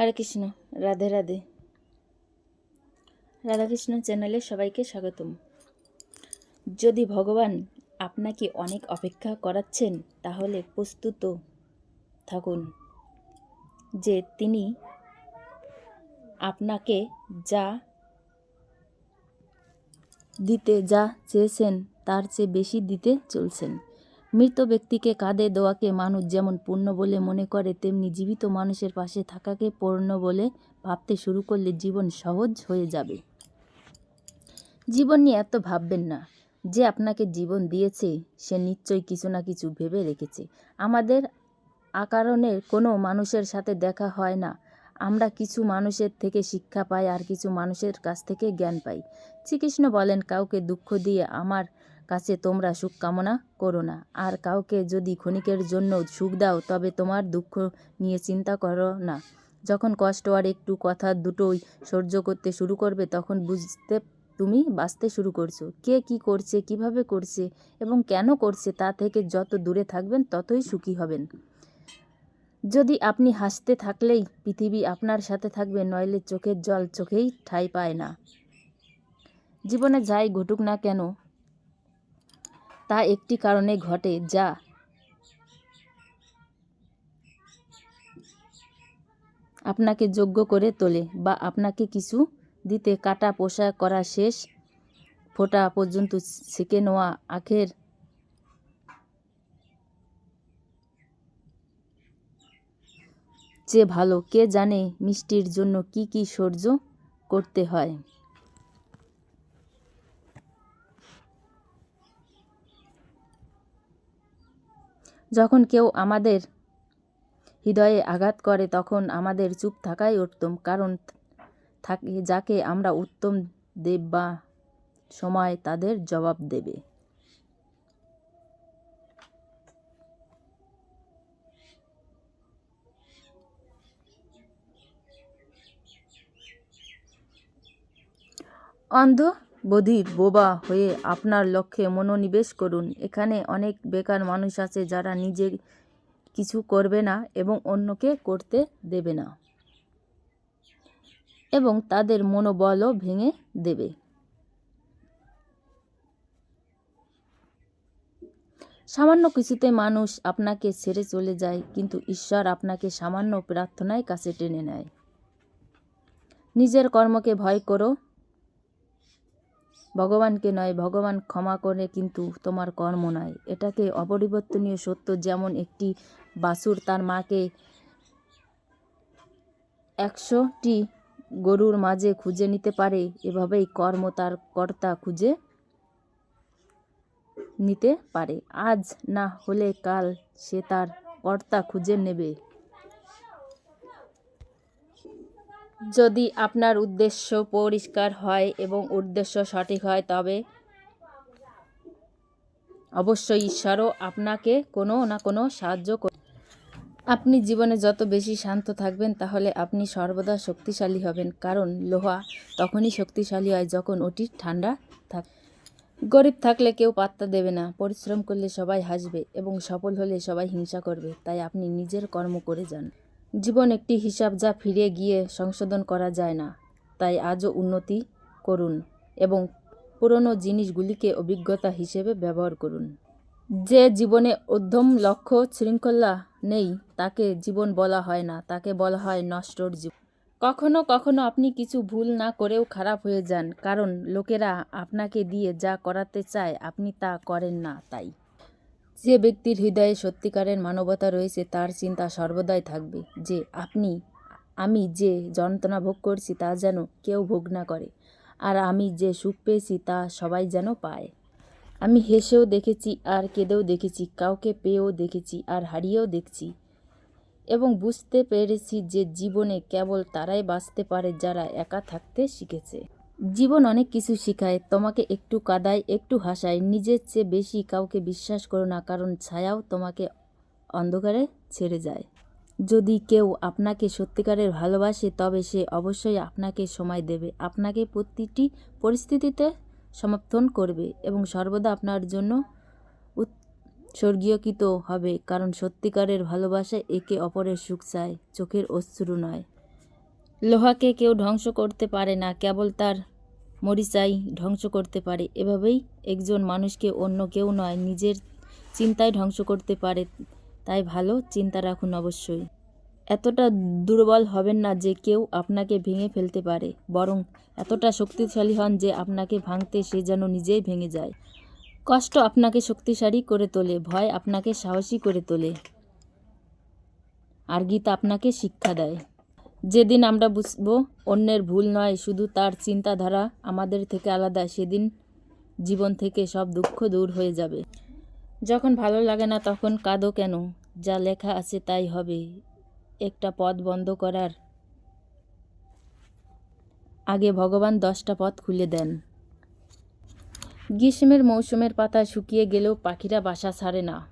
হরে কৃষ্ণ রাধে রাধে। রাধাকৃষ্ণ চ্যানেলে সবাইকে স্বাগতম। যদি ভগবান আপনাকে অনেক অপেক্ষা করাচ্ছেন, তাহলে প্রস্তুত থাকুন যে তিনি আপনাকে যা দিতে যা চেয়েছেন, তার চেয়ে বেশি দিতে চলছেন। মৃত ব্যক্তিকে কাঁধে দেওয়াকে মানুষ যেমন পুণ্য বলে মনে করে, তেমনি জীবিত মানুষের পাশে থাকাকে পূর্ণ বলে ভাবতে শুরু করলে জীবন সহজ হয়ে যাবে। জীবন নিয়ে এত ভাববেন না। যে আপনাকে জীবন দিয়েছে, সে নিশ্চয়ই কিছু না কিছু ভেবে রেখেছে। আমাদের আকারণের কোনো মানুষের সাথে দেখা হয় না। আমরা কিছু মানুষের থেকে শিক্ষা পাই আর কিছু মানুষের কাছ থেকে জ্ঞান পাই। শ্রীকৃষ্ণ বলেন, কাউকে দুঃখ দিয়ে আমার কাছে তোমরা সুখ কামনা করো না। আর কাউকে যদি ক্ষণিকের জন্য সুখ দাও, তবে তোমার দুঃখ নিয়ে চিন্তা করো না। যখন কষ্ট আর একটু কথা দুটোই সহ্য করতে শুরু করবে, তখন বুঝতে তুমি বাঁচতে শুরু করছ। কে কি করছে, কীভাবে করছে এবং কেন করছে তা থেকে যত দূরে থাকবেন, ততই সুখী হবেন। যদি আপনি হাসতে থাকলেই পৃথিবী আপনার সাথে থাকবে, নইলে চোখের জল চোখেই ঠাঁই পায় না। জীবনে যাই ঘটুক না কেন তা একটি কারণে ঘটে, যা আপনাকে যোগ্য করে তোলে বা আপনাকে কিছু দিতে কাটা পোশাক করা শেষ ফোটা পর্যন্ত ছেঁকে নেওয়া আখের চেয়ে ভালো। কে জানে মিষ্টির জন্য কি কি সহ্য করতে হয়? যখন কেউ আমাদের হৃদয়ে আঘাত করে, তখন আমাদের চুপ থাকাই উত্তম। কারণ থাকে, যাকে আমরা উত্তম দেব বা সময় তাদের জবাব দেবে। অন্ধ বধির বোবা হয়ে আপনার লক্ষ্যে মনোনিবেশ করুন। এখানে অনেক বেকার মানুষ আছে যারা নিজে কিছু করবে না এবং অন্যকে করতে দেবে না। এবং তাদের মনোবলও ভেঙে দেবে। সামান্য কিছুতে মানুষ আপনাকে ছেড়ে চলে যায়, কিন্তু ঈশ্বর আপনাকে সামান্য প্রার্থনায় কাছে টেনে নেয়। নিজের কর্মকে ভয় করো ভগবানকে নয়, ভগবান ক্ষমা করে কিন্তু তোমার কর্ম নয়। এটাকে অপরিবর্তনীয় সত্য যেমন একটি বাসুর তার মাকে একশোটি গরুর মাঝে খুঁজে নিতে পারে, এভাবেই কর্ম তার কর্তা খুঁজে নিতে পারে। আজ না হলে কাল সে তার কর্তা খুঁজে নেবে। যদি আপনার উদ্দেশ্য পরিষ্কার হয় এবং উদ্দেশ্য সঠিক হয়, তবে অবশ্যই ঈশ্বরও আপনাকে কোনো না কোনো সাহায্য আপনি জীবনে যত বেশি শান্ত থাকবেন, তাহলে আপনি সর্বদা শক্তিশালী হবেন। কারণ লোহা তখনই শক্তিশালী হয় যখন ওটি ঠান্ডা থাক। গরিব থাকলে কেউ পাত্তা দেবে না। পরিশ্রম করলে সবাই হাসবে এবং সফল হলে সবাই হিংসা করবে। তাই আপনি নিজের কর্ম করে যান। জীবন একটি হিসাব যা ফিরে গিয়ে সংশোধন করা যায় না, তাই আজও উন্নতি করুন এবং পুরনো জিনিসগুলিকে অভিজ্ঞতা হিসেবে ব্যবহার করুন। যে জীবনে উদ্যম লক্ষ্য শৃঙ্খলা নেই, তাকে জীবন বলা হয় না, তাকে বলা হয় নষ্টর জীবন। কখনো কখনো আপনি কিছু ভুল না করেও খারাপ হয়ে যান, কারণ লোকেরা আপনাকে দিয়ে যা করাতে চায় আপনি তা করেন না, তাই। যে ব্যক্তির হৃদয়ে সত্যিকারের মানবতা রয়েছে, তার চিন্তা সর্বদাই থাকবে যে আপনি, আমি যে যন্ত্রণা ভোগ করছি তা যেন কেউ ভোগ না করে আর আমি যে সুখ পেয়েছি তা সবাই যেন পায়। আমি হেসেও দেখেছি আর কেঁদেও দেখেছি, কাউকে পেয়েও দেখেছি আর হারিয়েও দেখছি এবং বুঝতে পেরেছি যে জীবনে কেবল তারাই বাঁচতে পারে যারা একা থাকতে শিখেছে। জীবন অনেক কিছু শেখায়, তোমাকে একটু কাদায়, একটু হাসায়, নিজের চেয়ে বেশি কাউকে বিশ্বাস করো না, কারণ ছায়াও তোমাকে অন্ধকারে ছেড়ে যায়। যদি কেউ আপনাকে সত্যিকারের ভালোবাসে, তবে সে অবশ্যই আপনাকে সময় দেবে, আপনাকে প্রতিটি পরিস্থিতিতে সমর্থন করবে এবং সর্বদা আপনার জন্য উৎসর্গীয়কৃত হবে, কারণ সত্যিকারের ভালোবাসা একে অপরের সুখ চায়, চোখের অশ্রু নয়। লোহাকে কেউ ধ্বংস করতে পারে না, কেবল তার মরিচাই ধ্বংস করতে পারে। এভাবেই একজন মানুষকে অন্য কেউ নয়, নিজের চিন্তায় ধ্বংস করতে পারে। তাই ভালো চিন্তা রাখুন অবশ্যই। এতটা দুর্বল হবেন না যে কেউ আপনাকে ভেঙে ফেলতে পারে, বরং এতটা শক্তিশালী হন যে আপনাকে ভাঙতে সে যেন নিজেই ভেঙে যায়। কষ্ট আপনাকে শক্তিশালী করে তোলে, ভয় আপনাকে সাহসী করে তোলে, আর গীতা আপনাকে শিক্ষা দেয়। যেদিন আমরা বুঝব অন্যের ভুল নয়, শুধু তার চিন্তাধারা আমাদের থেকে আলাদা, সেদিন জীবন থেকে সব দুঃখ দূর হয়ে যাবে। যখন ভালো লাগে না, তখন কাঁদো কেন? যা লেখা আছে তাই হবে। একটা পথ বন্ধ করার আগে ভগবান দশটা পথ খুলে দেন। গ্রীষ্মের মৌসুমের পাতা শুকিয়ে গেলেও পাখিরা বাসা ছাড়ে না।